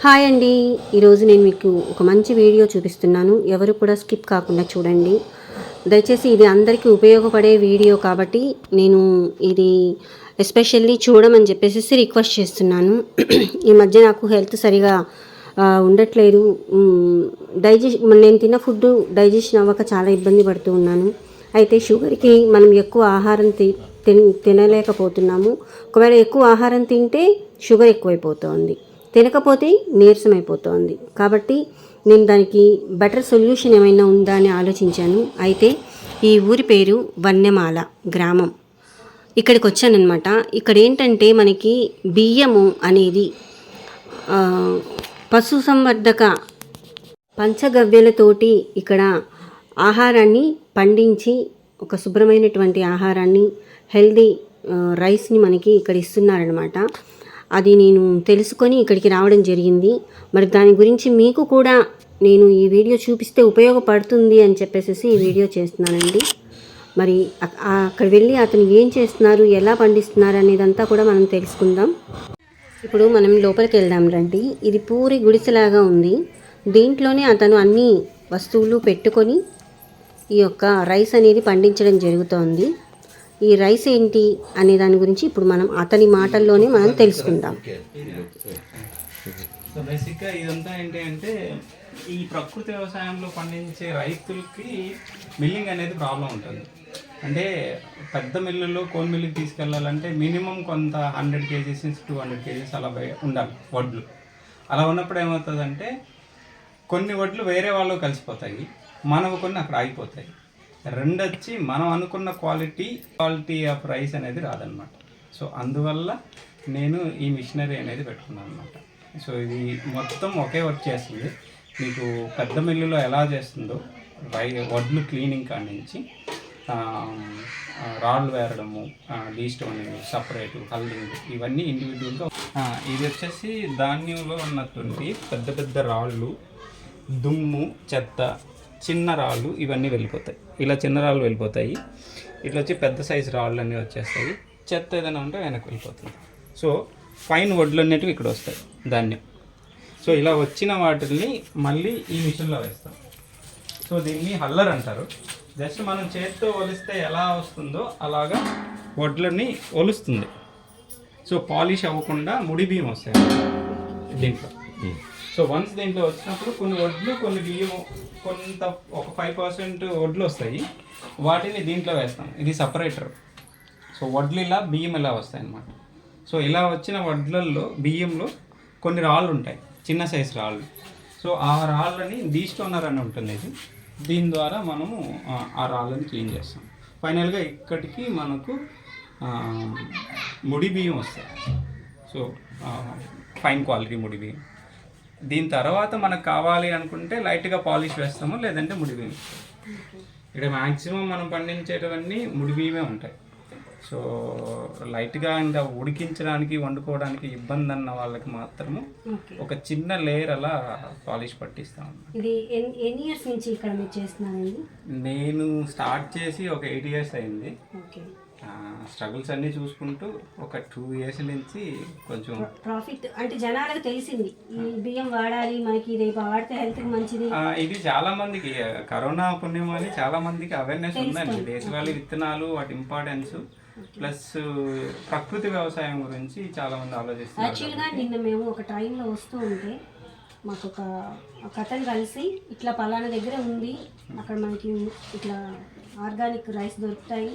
Hi అండి. ఈరోజు నేను మీకు ఒక మంచి వీడియో చూపిస్తున్నాను. ఎవరు కూడా స్కిప్ కాకుండా చూడండి. దయచేసి ఇది అందరికీ ఉపయోగపడే వీడియో కాబట్టి నేను ఇది ఎస్పెషల్లీ చూడమని చెప్పేసి రిక్వెస్ట్ చేస్తున్నాను. ఈ మధ్య నాకు హెల్త్ సరిగా ఉండట్లేదు. డైజెషన్ నేను తిన్న ఫుడ్ డైజెషన్ అవ్వక చాలా ఇబ్బంది పడుతూ ఉన్నాను. అయితే షుగర్కి మనం ఎక్కువ ఆహారం తి తినలేకపోతున్నాము. ఒకవేళ ఎక్కువ ఆహారం తింటే షుగర్ ఎక్కువైపోతుంది. తినకపోతే నీరసం కాబట్టి నేను దానికి బెటర్ సొల్యూషన్ ఏమైనా ఉందా అని ఆలోచించాను. అయితే ఈ ఊరి పేరు వన్నెమాల గ్రామం. ఇక్కడికి వచ్చానమాట ఇక్కడ ఏంటంటే మనకి బియ్యము అనేది పశు సంవర్ధక పంచగవ్యలతోటి ఇక్కడ ఆహారాన్ని పండించి ఒక శుభ్రమైనటువంటి ఆహారాన్ని హెల్దీ రైస్ని మనకి ఇక్కడ ఇస్తున్నారనమాట అది నేను తెలుసుకొని ఇక్కడికి రావడం జరిగింది. మరి దాని గురించి మీకు కూడా నేను ఈ వీడియో చూపిస్తే ఉపయోగపడుతుంది అని చెప్పేసి ఈ వీడియో చేస్తున్నానండి. మరి అక్కడ వెళ్ళి అతను ఏం చేస్తున్నారు ఎలా పండిస్తున్నారు అనేదంతా కూడా మనం తెలుసుకుందాం. ఇప్పుడు మనం లోపలికి వెళ్దాం రండి. ఇది పూరి గుడిసెలాగా ఉంది. దీంట్లోనే అతను అన్ని వస్తువులు పెట్టుకొని ఈ యొక్క రైస్ అనేది పండించడం జరుగుతోంది. ఈ రైస్ ఏంటి అనే దాని గురించి ఇప్పుడు మనం అతని మాటల్లోనే మనం తెలుసుకుందాం. సో బేసిక్గా ఇదంతా ఏంటి అంటే ఈ ప్రకృతి వ్యవసాయంలో పండించే రైతులకి మిల్లింగ్ అనేది ప్రాబ్లం ఉంటుంది. అంటే పెద్ద మిల్లుల్లో కోన్ మిల్లుకి తీసుకెళ్ళాలంటే మినిమం కొంత హండ్రెడ్ కేజీస్ నుంచి టూ హండ్రెడ్ కేజీస్ అలా ఉండాలి వడ్లు. అలా ఉన్నప్పుడు ఏమవుతుందంటే కొన్ని వడ్లు వేరే వాళ్ళు కలిసిపోతాయి. మనకు కొన్ని అక్కడ ఆగిపోతాయి. రెండు వచ్చి మనం అనుకున్న క్వాలిటీ క్వాలిటీ ఆఫ్ రైస్ అనేది రాదనమాట సో అందువల్ల నేను ఈ మిషనరీ అనేది పెట్టుకున్నాను అనమాట సో ఇది మొత్తం ఒకే వర్క్ చేస్తుంది. మీకు పెద్ద మిల్లులో ఎలా చేస్తుందో రై వడ్లు క్లీనింగ్ కాడి నుంచి రాళ్ళు వేరడము డీ స్టోనింగ్ సపరేట్ హల్డింగ్ ఇవన్నీ ఇండివిజువల్గా ఇది వచ్చేసి ధాన్యంలో ఉన్నటువంటి పెద్ద పెద్ద రాళ్ళు దుమ్ము చెత్త చిన్న రాళ్ళు ఇవన్నీ వెళ్ళిపోతాయి. ఇలా చిన్న రాళ్ళు వెళ్ళిపోతాయి. ఇట్లా వచ్చి పెద్ద సైజు రాళ్ళు అన్నీ వచ్చేస్తాయి. చెత్త ఏదైనా ఉంటే వెనక్కి వెళ్ళిపోతుంది. సో ఫైన్ వడ్లు అనేటివి ఇక్కడ వస్తాయి. ధాన్యం. సో ఇలా వచ్చిన వాటిని మళ్ళీ ఈ మిషన్లో వేస్తాం. సో దీన్ని హల్లర్ అంటారు. జస్ట్ మనం చేతితో ఒలిస్తే ఎలా వస్తుందో అలాగా వడ్లని ఒలుస్తుంది. సో పాలిష్ అవ్వకుండా ముడి బియ్యం వస్తాయి దీంట్లో. సో వన్స్ దీంట్లో వచ్చినప్పుడు కొన్ని వడ్లు కొన్ని బియ్యము కొంత ఒక ఫైవ్ పర్సెంట్ వడ్లు వస్తాయి. వాటిని దీంట్లో వేస్తాం. ఇది సపరేటర్ సో వడ్లు ఇలా బియ్యం ఇలా వస్తాయి అన్నమాట. సో ఇలా వచ్చిన వడ్లల్లో బియ్యంలో కొన్ని రాళ్ళు ఉంటాయి. చిన్న సైజు రాళ్ళు. సో ఆ రాళ్ళని డీస్టోనర్ అని ఉంటుంది ఇది. దీని ద్వారా మనము ఆ, రాళ్ళని క్లీన్ చేస్తాం. ఫైనల్గా ఇక్కడికి మనకు ముడి బియ్యం వస్తాయి. సో ఫైన్ క్వాలిటీ ముడి బియ్యం. దీని తర్వాత మనకు కావాలి అనుకుంటే లైట్గా పాలిష్ వేస్తాము లేదంటే ముడి బియ్యం. ఇక్కడ మ్యాక్సిమం మనం పండించేటివన్నీ ముడి బియ్యమే ఉంటాయి. సో లైట్గా ఇంకా ఉడికించడానికి వండుకోవడానికి ఇబ్బంది అన్న వాళ్ళకి మాత్రము ఒక చిన్న లేయర్ అలా పాలిష్ పట్టిస్తాం ఇది ఎన్ని ఇయర్స్ నుంచి ఇక్కడ మీరు చేస్తున్నారండి? నేను స్టార్ట్ చేసి ఒక ఎయిట్ ఇయర్స్ అయింది. ఓకే. స్ట్రగుల్స్ అన్నీ చూసుకుంటూ ఒక టూ ఇయర్స్ నుంచి కొంచెం ప్రాఫిట్ అంటే జనాలకు తెలిసింది. ఈ బియ్యం వాడాలి మనకి రేపు వాడితే హెల్త్కి మంచిది. ఇది చాలా మందికి కరోనా పుణ్యం అని చాలా మందికి అవేర్నెస్ ఉందండి. దేశవాళీ విత్తనాలు వాటి ఇంపార్టెన్స్ ప్లస్ ప్రకృతి వ్యవసాయం గురించి చాలా మంది ఆలోచిస్తున్నారు యాక్చువల్గా నిన్న మేము ఒక ట్రైన్లో వస్తూ ఉంటే మాకు ఒక అతను కలిసి ఇట్లా పలానా దగ్గర ఉంది. అక్కడ మనకి ఇట్లా ఆర్గానిక్ రైస్ దొరుకుతాయి.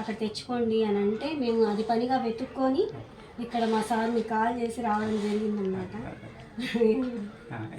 అక్కడ తెచ్చుకోండి అని అంటే మేము అది పనిగా వెతుక్కొని ఇక్కడ మా సార్ని కాల్ చేసి రావడం జరిగిందనమాట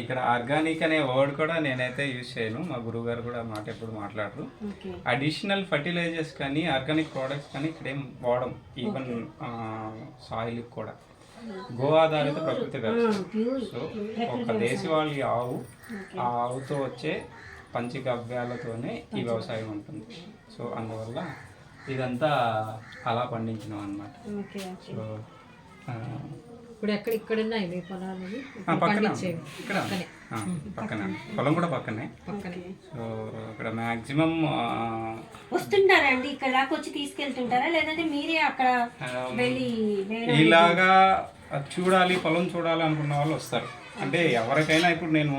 ఇక్కడ ఆర్గానిక్ అనే వర్డ్ కూడా నేనైతే యూజ్ చేయను. మా గురువు గారు కూడా మాట ఎప్పుడు మాట్లాడరు. అడిషనల్ ఫర్టిలైజర్స్ కానీ ఆర్గానిక్ ప్రోడక్ట్స్ కానీ ఇక్కడ ఏం వాడడం ఈవెన్ సాయిల్ కూడా. గో ఆధారిత ప్రకృతి వ్యవసాయం. ప్యూర్. సో ఒక దేశవాళీ ఆవు ఆ ఆవుతో వచ్చే పంచగవ్యాలతోనే ఈ వ్యవసాయం ఉంటుంది. సో అందువల్ల ఇదంతా అలా పండించినాం అనమాట సో ఇప్పుడు ఎక్కడ ఇక్కడున్నా ఇవి పొలాలు ఆ, పక్కనే. ఇక్కడ పక్కనే. పొలం కూడా పక్కనే. పక్కనే. సో ఇక్కడ మ్యాక్సిమం వస్తుంటారా అండి? ఇక్కడ దాకా వచ్చి తీసుకెళ్తుంటారా? లేదంటే మీరే అక్కడ వెళ్ళి ఇలాగా చూడాలి పొలం చూడాలి అనుకున్న వాళ్ళు వస్తారు. అంటే ఎవరికైనా ఇప్పుడు నేను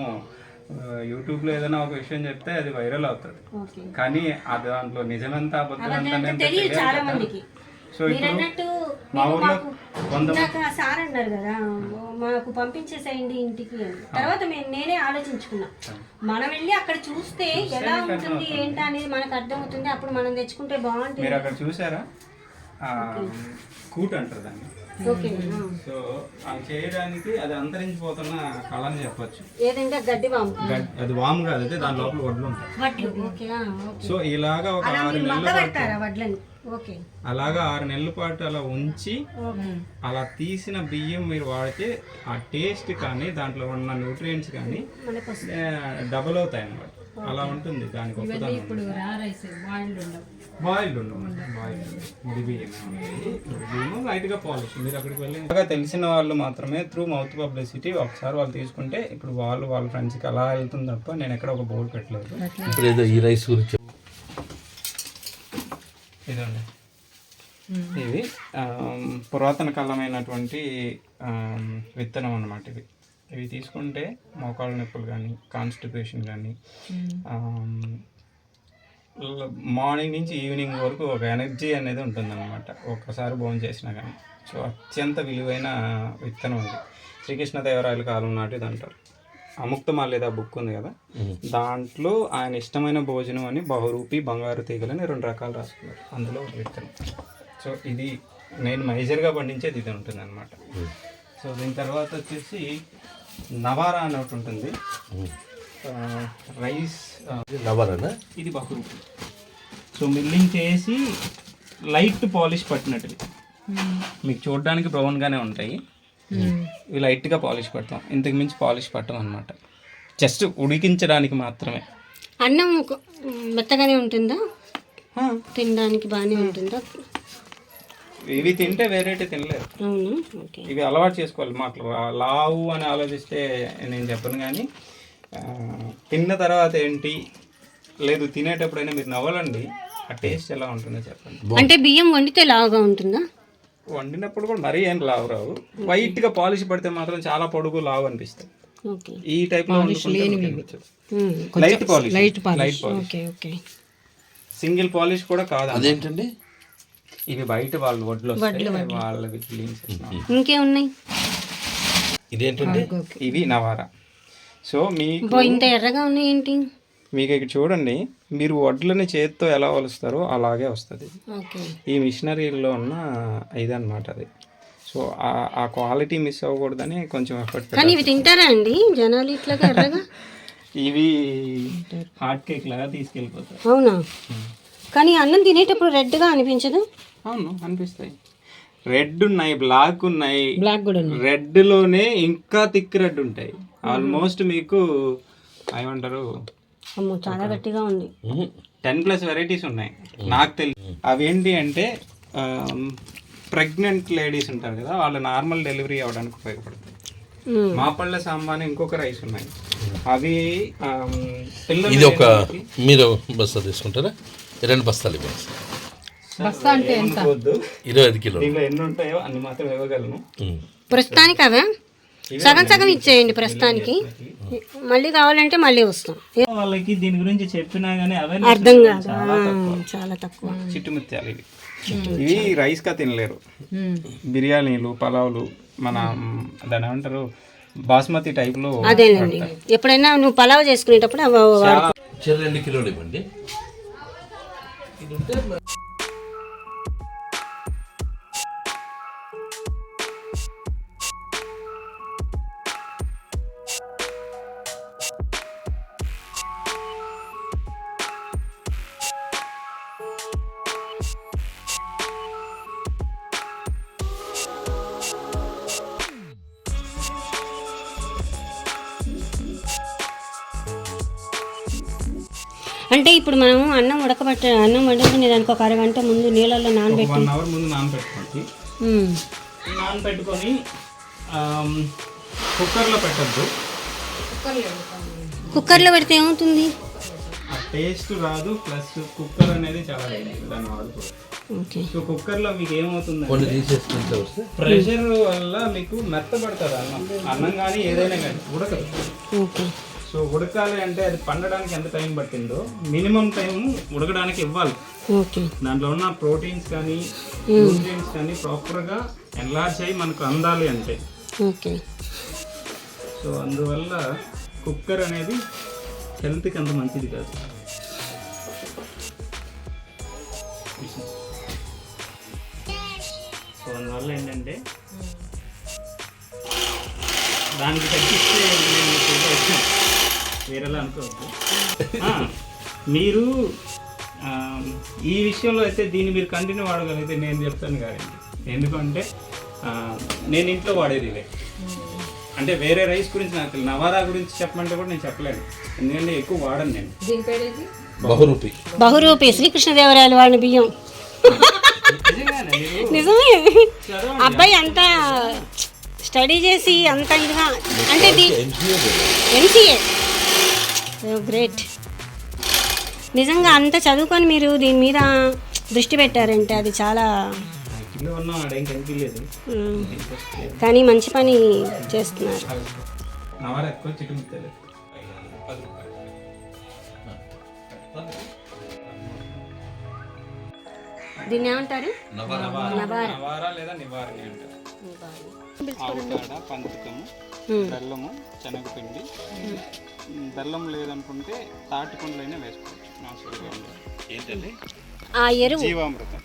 యూట్యూబ్లో ఏదైనా ఒక విషయం చెప్తే అది వైరల్ అవుతుంది. కానీ అది దాంట్లో నిజమెంత అబద్ధం సో మీరు ఇప్పుడు మా ఊర్లో సార్ అన్నారు కదా మాకు పంపించేసేయండి ఇంటికి అని. తర్వాత మేము నేనే ఆలోచించుకున్నా. మనం వెళ్ళి అక్కడ చూస్తే ఎలా ఉంటుంది ఏంటి అనేది మనకు అర్థమవుతుంది అప్పుడు మనం తెచ్చుకుంటే బాగుంటుంది. మీరు అక్కడ చూసారా? కూట్ అంటారు దాన్ని. సో అది చేయడానికి అది అంతరించిపోతున్న కళ అని చెప్పొచ్చు గడ్డి అది వామ్ కాదు అయితే దాని లోపల వడ్లు ఉంటాయి. సో ఇలాగా ఒక ఆరు నెలల అలాగా ఆరు నెలల పాటు అలా ఉంచి అలా తీసిన బియ్యం మీరు వాడితే ఆ టేస్ట్ కానీ దాంట్లో ఉన్న న్యూట్రియంట్స్ కానీ డబుల్ అవుతాయి అన్నమాట అలా ఉంటుంది దాని గొప్పతనం ఇప్పుడు రా రైస్ బాయిల్డ్ ఉండవు. బాయిల్డ్ ముడి బియ్యం ముడి బియ్యం లైట్గా పాలిష్ మీరు అక్కడికి వెళ్ళి బాగా తెలిసిన వాళ్ళు మాత్రమే త్రూ మౌత్ పబ్లిసిటీ ఒకసారి వాళ్ళు తీసుకుంటే ఇప్పుడు వాళ్ళు వాళ్ళ ఫ్రెండ్స్కి అలా వెళ్తుంది తప్ప నేను ఎక్కడ ఒక బోర్డు పెట్టలేదు. ఇప్పుడు ఏదో ఈ రైస్ గురించి ఇదండి. ఇది పురాతన కాలమైనటువంటి విత్తనం అన్నమాట ఇది. ఇవి తీసుకుంటే మోకాళ్ళ నొప్పులు కానీ కాన్స్టిపేషన్ కానీ మార్నింగ్ నుంచి ఈవినింగ్ వరకు ఒక ఎనర్జీ అనేది ఉంటుందన్నమాట. ఒక్కసారి భోజనం చేసినా కానీ. సో అత్యంత విలువైన విత్తనం ఇది. శ్రీకృష్ణదేవరాయల కాలం నాటిది అంటారు. అముక్తమాల్యద బుక్ ఉంది కదా? దాంట్లో ఆయన ఇష్టమైన భోజనం అని బహురూపి బంగారు తీగలని రెండు రకాలు రాసుకున్నారు. అందులో ఒక విత్తనం. సో ఇది నేను మేజర్గా పండించేది ఇది ఉంటుంది అనమాట సో దీని తర్వాత వచ్చేసి నవారా అని ఒకటి ఉంటుంది. రైస్ ఆ, ఇది నవరనా? ఇది బహురూపి సో మిల్లింగ్ చేసి లైట్ పాలిష్ పట్టినట్టు మీకు చూడడానికి బ్రౌన్గానే ఉంటాయి. ఇవి లైట్గా పాలిష్ పడతాం. ఇంతకు మించి పాలిష్ పట్టం అనమాట జస్ట్ ఉడికించడానికి మాత్రమే. అన్నం ఒక- మెత్తగానే ఉంటుందా? తినడానికి బాగానే ఉంటుందా? ఇవి తింటే వేరేటి అవును? ఓకే. ఇవి అలవాటు చేసుకోవాలి మాకు. లా- లావు అని ఆలోచిస్తే నేను చెప్పను కానీ తిన్న తర్వాత ఏంటి లేదు తినేటప్పుడైనా మీరు నవ్వాలండి ఆ టేస్ట్ ఎలా ఉంటుందో చెప్పండి. అంటే బియ్యం వండితే లావుగా ఉంటుందా? వండినప్పుడు కూడా మరీ ఏం లావు రావు. వైట్గా పాలిష్ పడితే మాత్రం చాలా పొడుగు లావు అనిపిస్తాయి ఓకే. ఈ టైప్లో ఉమ్. Light polish. Light polish. Okay okay. Single polish కూడా కాదు. అదేంటండి? ఇవి బయట వాళ్ళు వడ్లు వస్తాయి వాళ్ళవి క్లీన్ ఇంకేమున్నాయి? ఇదేంటండి? ఇవి నవారా. సో మీకు ఇంత ఎర్రగా ఉన్నాయి ఏంటి మీకు ఇక్కడ చూడండి మీరు వడ్లని చేతితో ఎలా వలుస్తారో అలాగే వస్తుంది. ఓకే. ఈ మిషనరీలో ఉన్న ఇదన్నమాట అది. సో ఆ- ఆ క్వాలిటీ మిస్ అవ్వకూడదని కొంచెం ఎఫర్ట్ కానీ ఇవి తింటారా అండి? జనాలు ఇట్లాగా ఎర్రగా? ఇవి హాట్ కేక్ లాగా తీసుకెళ్ళిపోతారు అవునా? కానీ అన్నం తినేటప్పుడు రెడ్గా అనిపించదు? అవును అనిపిస్తాయి రెడ్ ఉన్నాయి బ్లాక్ ఉన్నాయి. బ్లాక్ కూడా రెడ్లోనే ఇంకా థిక్ రెడ్ ఉంటాయి. ఆల్మోస్ట్ మీకు ఏమంటారు? అమ్మో చాలా గట్టిగా ఉంది. టెన్ ప్లస్ వెరైటీస్ ఉన్నాయి. నాకు తెలియదు అవి ఏంటి అంటే ప్రెగ్నెంట్ లేడీస్ ఉంటారు కదా వాళ్ళు నార్మల్ డెలివరీ అవ్వడానికి ఉపయోగపడతాయి. మా పళ్ళ సాంబార్ ఇంకొక రైస్ ఉన్నాయి. అవి పిల్లలు ఇది ఒక మీరు బస్తా తీసుకుంటారా? రెండు బస్తాలు ఇవ్వండి. బస్తా అంటే ఎంత ఇరవై ఐదు కిలోలు. దీంట్లో ఎన్ని ఉంటాయో అన్ని మాత్రం ఇవ్వగలను. ప్రస్తుతానికి అవే? సగం సగం ఇచ్చేయండి ప్రస్తుతానికి. మళ్ళీ కావాలంటే మళ్ళీ వస్తాం. వాళ్ళకి దీని గురించి చెప్పినా అవే అర్థం కాదు. చాలా తక్కువ. చిట్టుముత్యాలు ఇవి. ఇవి రైస్గా తినలేరు. బిర్యానీలు పలావులు మన మ్, దాని ఏమంటారు? బాస్మతి టైప్లో అదేనండి ఎప్పుడైనా నువ్వు పలావ్ చేసుకునేటప్పుడు అవి కిలోలు ఇవ్వండి? అంటే ఇప్పుడు మనం అన్నం ఉడకబెట్ట అన్నం వండుకునే దానికి ఒక అరగంట ముందు నీళ్ళల్లో నానబెట్టి వన్ అవర్ ముందు నానబెట్టుకోండి. నానబెట్టుకొని కుక్కర్లో పెట్టద్దు. కుక్కర్లో పెడితే ఏమవుతుంది? ఆ టేస్ట్ రాదు ప్లస్ కుక్కర్ అనేది చాలా దాన్ని సో కుక్కర్లో మీకు ఏమవుతుంది ప్రెషర్ వల్ల మీకు మెత్తపడుతుంది అన్నం. అన్నం కానీ ఏదైనా కానీ ఉడకదు. ఓకే. సో ఉడకాలి అంటే అది పండడానికి ఎంత టైం పట్టిందో మినిమం టైం ఉడకడానికి ఇవ్వాలి. ఓకే. దాంట్లో ఉన్న ప్రోటీన్స్ కానీ న్యూట్రియంట్స్ కానీ ప్రాపర్గా ఎన్లార్జ్ అయ్యి మనకు అందాలి అంటే. ఓకే. సో అందువల్ల కుక్కర్ అనేది హెల్త్కి అంత మంచిది కాదు. సో అందువల్ల ఏంటంటే దానికి తగ్గిస్తే నేను వేరేలా అనుకోవద్దు. ఆ, మీరు ఆ, ఈ విషయంలో అయితే దీన్ని మీరు కంటిన్యూ వాడగలిగితే నేను చెప్తాను కాదండి. ఎందుకంటే ఆ, నేను ఇంట్లో వాడేది ఇవే అంటే వేరే రైస్ గురించి నాకు. నవారా గురించి చెప్పమంటే కూడా నేను చెప్పలేను. ఎందుకంటే ఎక్కువ వాడను నేను. బహురూపి. బహురూపి. శ్రీకృష్ణదేవరాయలు వాడిన బియ్యం. నిజమే. అబ్బాయి అంతా స్టడీ చేసి అంత ఇదిగా. అంటే ఎంసీఏ గ్రేట్. నిజంగా అంత చదువుకొని మీరు దీని మీద దృష్టి పెట్టారంటే అది చాలా కానీ మంచి పని చేస్తున్నారు. దీన్ని ఏమంటారు? పంచకము బెల్లము శనగపిండి బెల్లం లేదనుకుంటే తాటికొండలైనా వేసుకోవచ్చు. నాచురల్గా ఏంటండి? ఆ ఎరువు. జీవామృతం.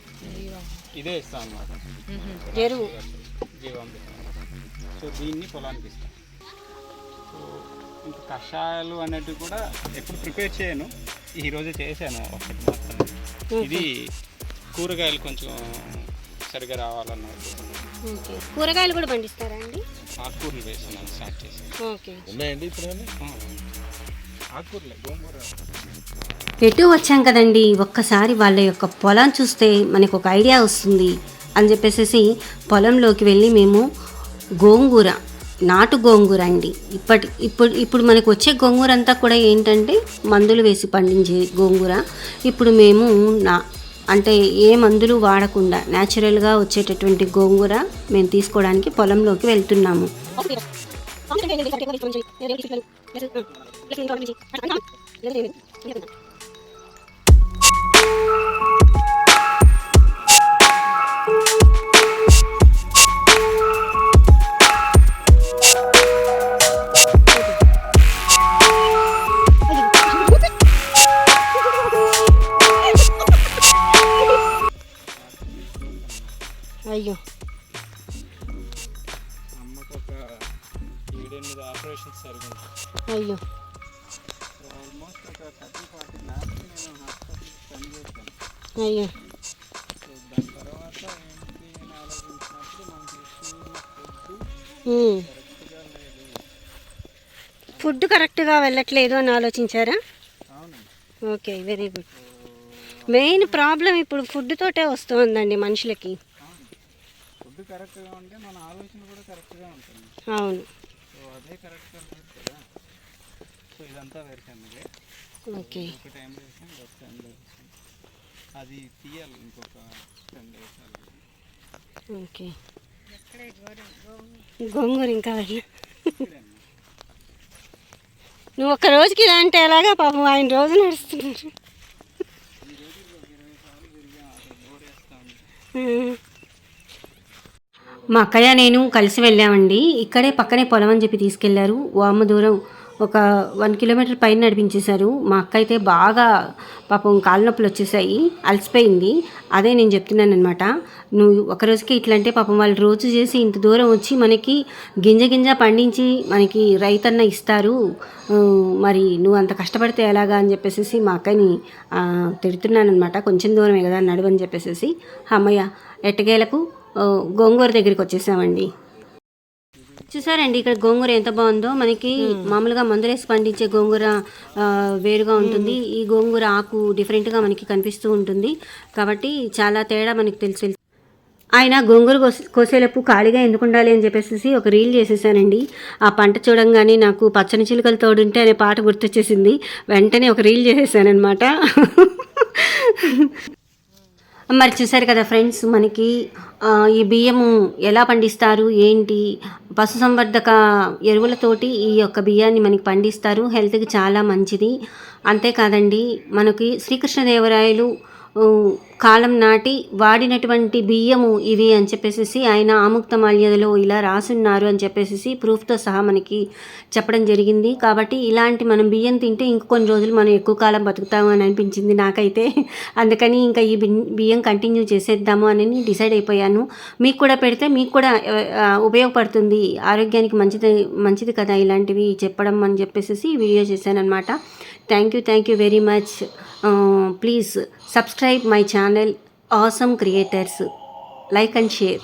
ఇదే ఇస్తాం అన్నమాట. ఎరువు. జీవామృతం సో దీన్ని పొలానికి ఇస్తాం. సో ఇంకా కషాయాలు అనేటివి కూడా ఎప్పుడు ప్రిపేర్ చేయను. ఈరోజు చేశాను. ఒకటి మొత్తం ఇది కూరగాయలు కొంచెం సరిగా రావాలన్న కూరగాయలు కూడా పండిస్తారా అండి? ఆకుకూరలు వేస్తున్నాను స్టార్ట్ చేసి ఓకే. ఉన్నాయండి ఇప్పుడు ఎటు వచ్చాం కదండి? ఒక్కసారి వాళ్ళ యొక్క పొలం చూస్తే మనకు ఒక ఐడియా వస్తుంది అని చెప్పేసి పొలంలోకి వెళ్ళి మేము గోంగూర నాటు గోంగూర అండి. ఇప్పటి ఇప్పుడు ఇప్పుడు మనకు వచ్చే గోంగూర అంతా కూడా ఏంటంటే మందులు వేసి పండించే గోంగూర. ఇప్పుడు మేము నా అంటే ఏ మందులు వాడకుండా న్యాచురల్గా వచ్చేటటువంటి గోంగూర మేము తీసుకోవడానికి పొలంలోకి వెళ్తున్నాము. 이렇게 이거 이렇게 이렇게 이렇게 이렇게 이렇게 이렇게 అయ్యో. ఫుడ్. కరెక్ట్గా వెళ్ళట్లేదు అని ఆలోచించారా? Okay very good. Main problem ఇప్పుడు ఫుడ్ తోటే వస్తుందండి మనుషులకి. అవును. ఓకే ఒక టైంలో వేసాం ఒక టైంలో వేసాం అది తీయాలి ఇంకొక టెన్ డేస్ ఓకే. గోంగూర ఇంకా నువ్వు ఒక్క రోజుకి ఇలా అంటే ఎలాగా పాపం ఆయన రోజు నడుస్తున్నారు. మా అక్కయ్య నేను కలిసి వెళ్ళామండి. ఇక్కడే పక్కనే పొలం అని చెప్పి తీసుకెళ్ళారు. వామ దూరం ఒక వన్ కిలోమీటర్ పైన నడిపించేశారు. మా అక్క అయితే బాగా పాపం కాళ్ళ నొప్పులు వచ్చేసాయి. అలసిపోయింది. అదే నేను చెప్తున్నాను అనమాట నువ్వు ఒక రోజుకి ఇట్లా అంటే పాపం వాళ్ళు రోజు చేసి ఇంత దూరం వచ్చి మనకి గింజ గింజ పండించి మనకి రైతన్న ఇస్తారు. మరి నువ్వు అంత కష్టపడితే ఎలాగా అని చెప్పేసి మా అక్కని తిడుతున్నానమాట కొంచెం దూరమే కదా నడువని చెప్పేసి అమ్మయ్య ఎట్టకేలకు గోంగూర దగ్గరికి వచ్చేసామండి. చూసారండి ఇక్కడ గోంగూర ఎంత బాగుందో. మనకి మామూలుగా మందులేసి పండించే గోంగూర వేరుగా ఉంటుంది. ఈ గోంగూర ఆకు డిఫరెంట్గా మనకి కనిపిస్తూ ఉంటుంది. కాబట్టి చాలా తేడా మనకి తెలిసి ఆయన గోంగూర కోస- కోసేలోపు ఖాళీగా ఎందుకు ఉండాలి అని చెప్పేసి ఒక రీల్ చేసేసానండి. ఆ పంట చూడంగానే నాకు పచ్చని చిలుకలు తోడుంటే అనే పాట గుర్తొచ్చేసింది. వెంటనే ఒక రీల్ చేసేసానమాట మరి చూసారు కదా ఫ్రెండ్స్ మనకి ఈ బియ్యము ఎలా పండిస్తారు ఏంటి? పశుసంవర్ధక ఎరువులతోటి ఈ యొక్క బియ్యాన్ని మనకి పండిస్తారు. హెల్త్కి చాలా మంచిది. అంతేకాదండి మనకి శ్రీకృష్ణదేవరాయలు కాలం నాటి వాడినటువంటి బియ్యము ఇవి అని చెప్పేసి ఆయన ఆముక్త మాల్యదలో ఇలా రాసున్నారు అని చెప్పేసి ప్రూఫ్తో సహా మనకి చెప్పడం జరిగింది. కాబట్టి ఇలాంటి మనం బియ్యం తింటే ఇంకొన్ని రోజులు మనం ఎక్కువ కాలం బతుకుతాము అని అనిపించింది నాకైతే. అందుకని ఇంకా ఈ బిన్- బియ్యం కంటిన్యూ చేసేద్దాము అని డిసైడ్ అయిపోయాను. మీకు కూడా పెడితే మీకు కూడా ఉపయోగపడుతుంది. ఆరోగ్యానికి మంచిది మంచిది కదా ఇలాంటివి చెప్పడం అని చెప్పేసి వీడియో చేశాను అనమాట Thank you, thank you very much. Uh, please subscribe my channel, Awesome Creators. Like and share.